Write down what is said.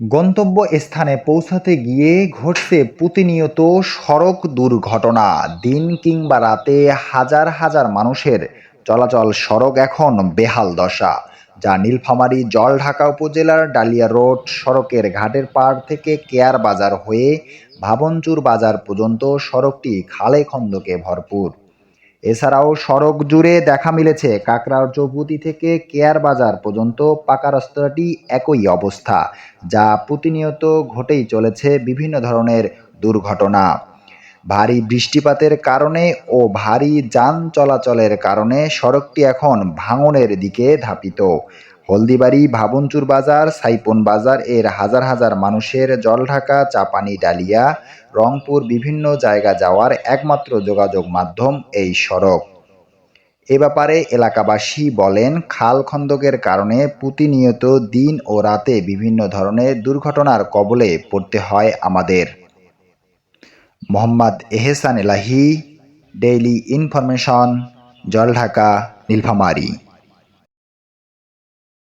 গন্তব্য স্থানে পৌঁছাতে গিয়ে ঘটছে প্রতিনিয়ত সড়ক দুর্ঘটনা। দিন কিংবা রাতে হাজার হাজার মানুষের চলাচল সড়ক এখন বেহাল দশা, যা নীলফামারী জলঢাকা উপজেলার ডালিয়া রোড সড়কের ঘাটের পাড় থেকে কেয়ার বাজার হয়ে ভাবনচুর বাজার পর্যন্ত সড়কটি খালে খন্দকে ভরপুর। এছাড়াও সড়ক জুড়ে দেখা মিলেছে কাকরার চৌপতি থেকে কেয়ার বাজার পর্যন্ত পাকা রাস্তাটি একই অবস্থা, যা প্রতিনিয়ত ঘটেই চলেছে বিভিন্ন ধরনের দুর্ঘটনা। ভারী বৃষ্টিপাতের কারণে ও ভারী যান চলাচলের কারণে সড়কটি এখন ভাঙনের দিকে ধাপিত। হলদিবাড়ি, ভাবনচুর বাজার, সাইপন বাজার এর হাজার হাজার মানুষের জলঢাকা চাপানি ডালিয়া, রংপুর বিভিন্ন জায়গা যাওয়ার একমাত্র যোগাযোগ মাধ্যম এই সড়ক। এ ব্যাপারে এলাকাবাসী বলেন, খাল খন্দকের কারণে প্রতিনিয়ত দিন ও রাতে বিভিন্ন ধরনের দুর্ঘটনার কবলে পড়তে হয় আমাদের। Mohammad Ehsan Elahi, daily information Jaldhaka Nilphamari.